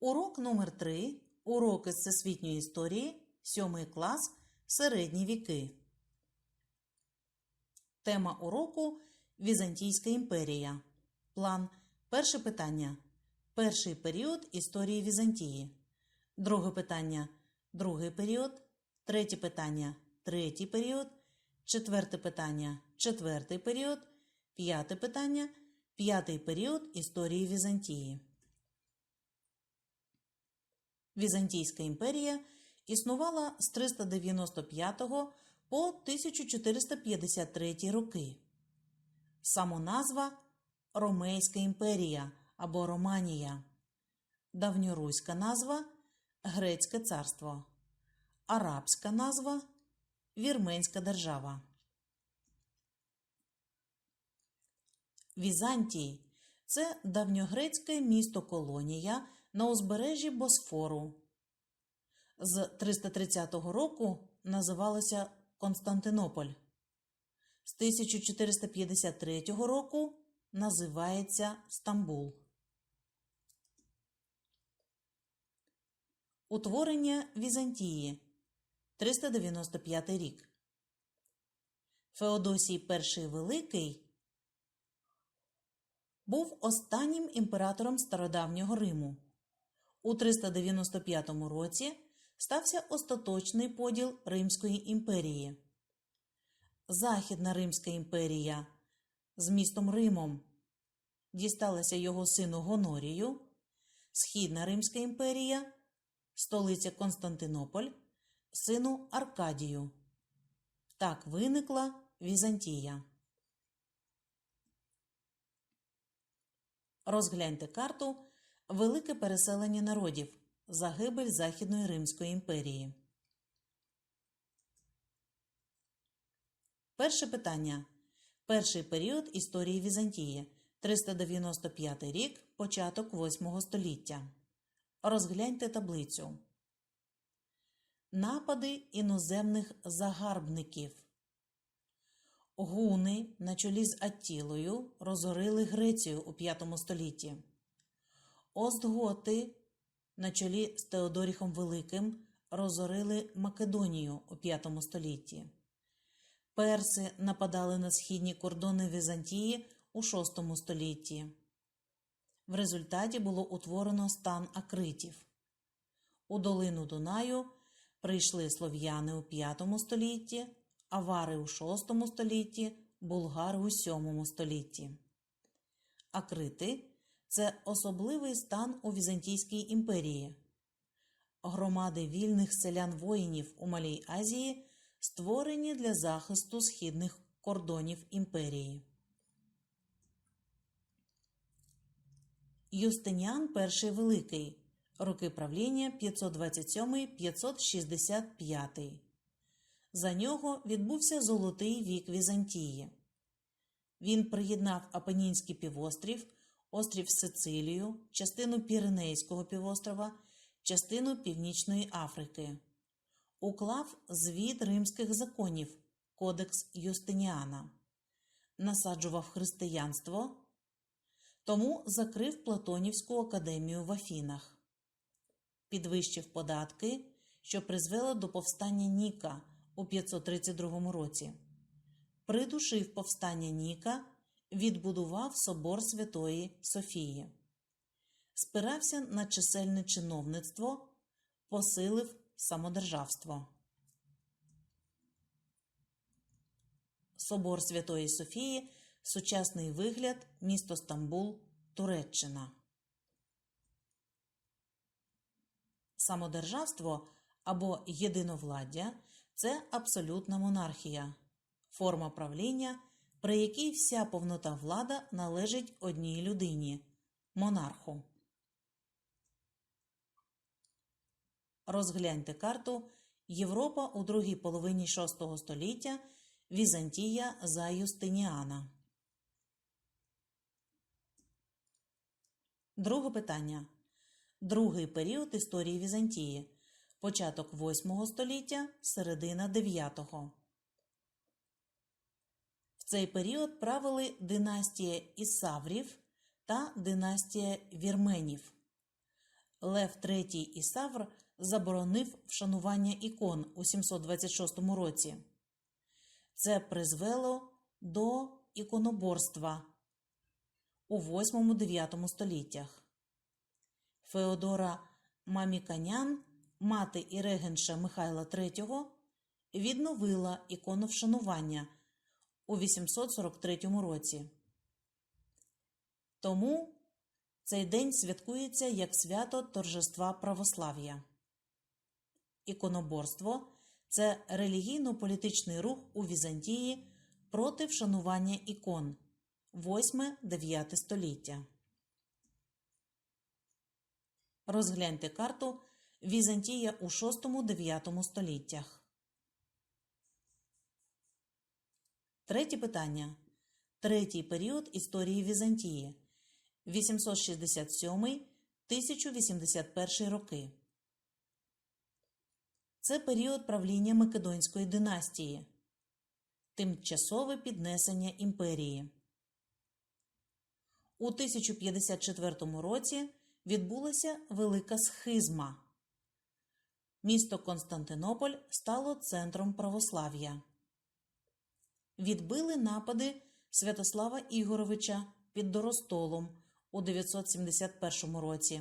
Урок номер 3 Уроки з всесвітньої історії, 7 клас, середні віки. Тема уроку Візантійська імперія. План. Перше питання. Перший період історії Візантії. Друге питання. Другий період. Третє питання. Третій період. Четверте питання. Четвертий період. П'яте питання. П'ятий період історії Візантії. Візантійська імперія існувала з 395 по 1453 роки. Самоназва Ромейська імперія або Романія, давньоруська назва Грецьке царство, арабська назва Вірменська держава. Візантій це давньогрецьке місто-колонія на узбережжі Босфору. З 330 року називалося Константинополь. З 1453 року називається Стамбул. Утворення Візантії 395 рік. Феодосій І Великий був останнім імператором стародавнього Риму. У 395 році стався остаточний поділ Римської імперії. Західна Римська імперія з містом Римом дісталася його сину Гонорію, Східна Римська імперія, столиця Константинополь, сину Аркадію. Так виникла Візантія. Розгляньте карту Велике переселення народів. Загибель Західної Римської імперії. Перше питання. Перший період історії Візантії. 395 рік, початок 8 століття. Розгляньте таблицю. Напади іноземних загарбників. Гуни на чолі з Аттілою розорили Грецію у V столітті. Остготи на чолі з Теодоріхом Великим розорили Македонію у V столітті. Перси нападали на східні кордони Візантії у VI столітті. В результаті було утворено стан акритів. У долину Дунаю прийшли слов'яни у V столітті, авари у VI столітті, булгари у VII столітті. Акрити це особливий стан у Візантійській імперії. Громади вільних селян-воїнів у Малій Азії створені для захисту східних кордонів імперії. Юстиніан І Великий. Роки правління 527-565. За нього відбувся Золотий вік Візантії. Він приєднав Апенінський півострів, острів Сицилію, частину Піренейського півострова, частину Північної Африки. Уклав звіт римських законів Кодекс Юстиніана, насаджував християнство, тому закрив Платонівську академію в Афінах, підвищив податки, що призвело до повстання Ніка у 532 році, придушив повстання Ніка, відбудував собор Святої Софії, спирався на чисельне чиновництво, посилив самодержавство. Собор Святої Софії, сучасний вигляд, місто Стамбул, Туреччина. Самодержавство або єдиновладдя це абсолютна монархія, форма правління, при якій вся повнота влада належить одній людині монарху. Розгляньте карту Європа у другій половині VI століття Візантія за Юстиніана. Друге питання. Другий період історії Візантії. Початок 8 століття, середина 9. Цей період правили династія Ісаврів та династія Вірменів. Лев III Ісавр заборонив вшанування ікон у 726 році. Це призвело до іконоборства у 8-9 століттях. Феодора Маміканян, мати і регенша Михайла III, відновила ікону вшанування у 843 році. Тому цей день святкується як свято торжества православ'я. Іконоборство це релігійно-політичний рух у Візантії проти вшанування ікон 8-9 століття. Розгляньте карту Візантія у 6-9 століттях. Третє питання. Третій період історії Візантії 867-1081 роки. Це період правління Македонської династії. Тимчасове піднесення імперії. У 1054 році відбулася велика схизма. Місто Константинополь стало центром православ'я. Відбили напади Святослава Ігоровича під Доростолом у 971 році.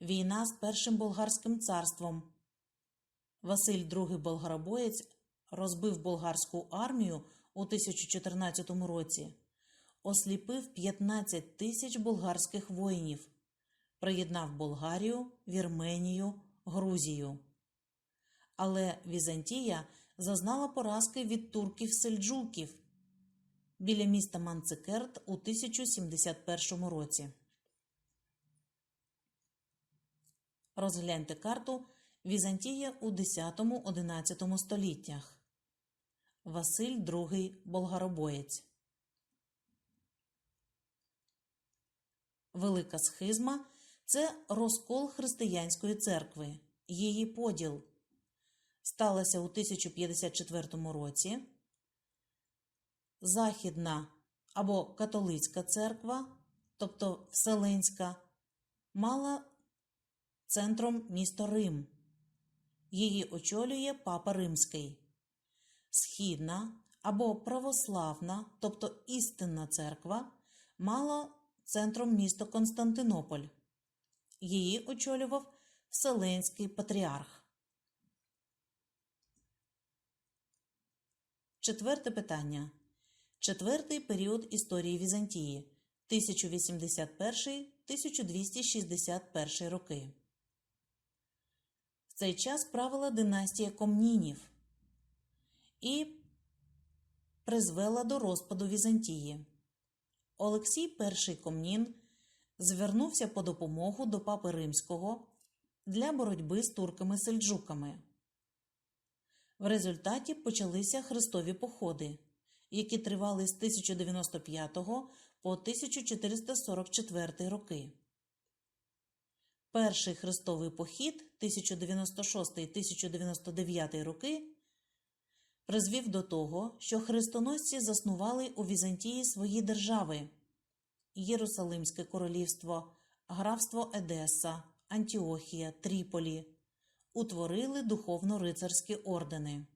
Війна з Першим болгарським царством. Василь II Болгаробоєць розбив болгарську армію у 1014 році, осліпив 15 тисяч болгарських воїнів, приєднав Болгарію, Вірменію, Грузію. Але Візантія зазнала поразки від турків-сельджуків біля міста Манцикерт у 1071 році. Розгляньте карту Візантія у 10-11 століттях. Василь II Болгаробоєць. Велика схизма це розкол християнської церкви, її поділ. Сталася у 1054 році. Західна або католицька церква, тобто Вселенська, мала центром місто Рим. Її очолює Папа Римський. Східна або православна, тобто істинна церква, мала центром місто Константинополь. Її очолював Вселенський патріарх. Четверте питання. Четвертий період історії Візантії 1081-1261 роки. В цей час правила династія Комнінів і призвела до розпаду Візантії. Олексій І Комнін звернувся по допомогу до Папи Римського для боротьби з турками-сельджуками. В результаті почалися хрестові походи, які тривали з 1095 по 1444 роки. Перший хрестовий похід 1096-1099 роки призвів до того, що хрестоносці заснували у Візантії свої держави Єрусалимське королівство, графство Едеса, Антіохія, Тріполі, утворили духовно-рицарські ордени.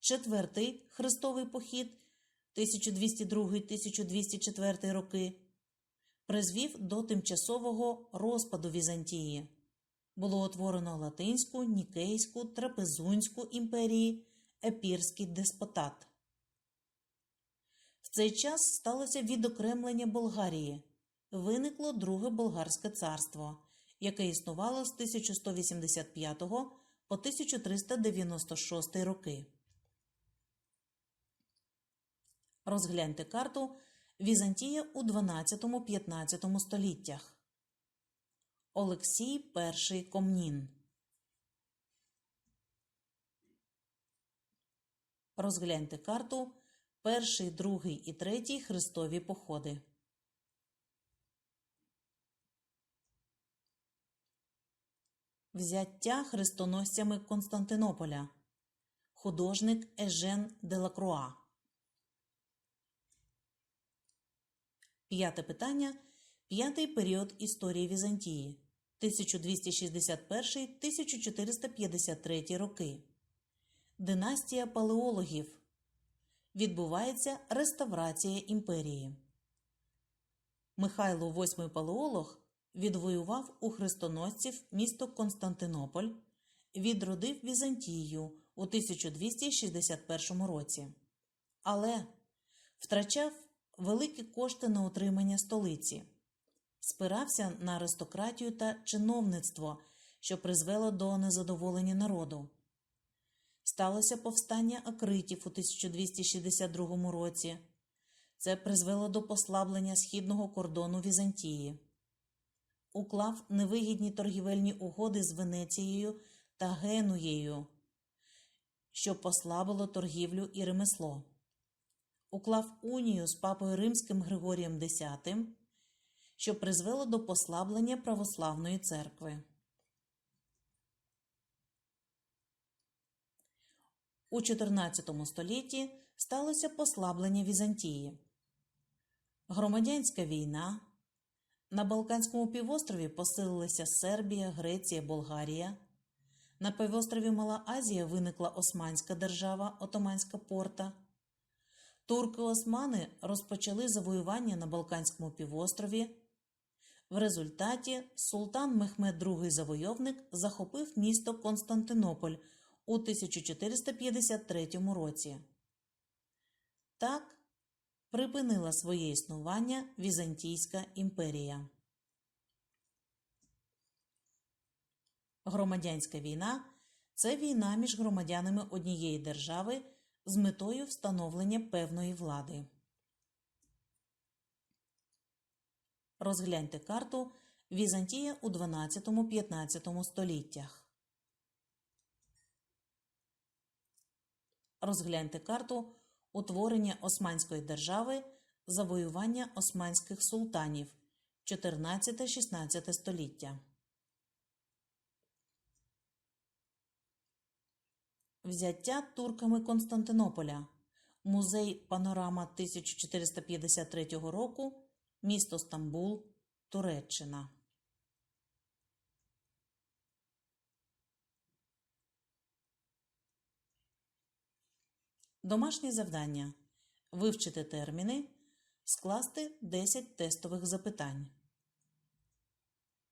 Четвертий хрестовий похід 1202-1204 роки призвів до тимчасового розпаду Візантії. Було утворено Латинську, Нікейську, Трапезунську імперії, Епірський деспотат. В цей час сталося відокремлення Болгарії. Виникло Друге Болгарське царство, яке існувало з 1185 по 1396 роки. Розгляньте карту Візантія у 12-15 століттях. Олексій І Комнін. Розгляньте карту Перший, другий і третій хрестові походи. Взяття хрестоносцями Константинополя. Художник Ежен Делакруа. П'яте питання. П'ятий період історії Візантії 1261-1453 роки. Династія палеологів. Відбувається реставрація імперії. Михайло VIII палеолог відвоював у хрестоносців місто Константинополь, відродив Візантію у 1261 році, але втрачав великі кошти на утримання столиці, спирався на аристократію та чиновництво, що призвело до незадоволення народу. Сталося повстання акритів у 1262 році. Це призвело до послаблення східного кордону Візантії. Уклав невигідні торгівельні угоди з Венецією та Генуєю, що послабило торгівлю і ремесло. Уклав унію з папою Римським Григорієм X, що призвело до послаблення православної церкви. У XIV столітті сталося послаблення Візантії. Громадянська війна. На Балканському півострові посилилися Сербія, Греція, Болгарія. На півострові Мала Азія виникла Османська держава, Отоманська порта. Турки-османи розпочали завоювання на Балканському півострові. В результаті султан Мехмед II Завойовник захопив місто Константинополь у 1453 році. Так припинила своє існування Візантійська імперія. Громадянська війна це війна між громадянами однієї держави з метою встановлення певної влади. Розгляньте карту Візантія у 12-15 століттях. Розгляньте карту утворення Османської держави, завоювання османських султанів 14-16 століття. Взяття турками Константинополя. Музей Панорама 1453 року. Місто Стамбул, Туреччина. Домашнє завдання. Вивчити терміни. Скласти 10 тестових запитань.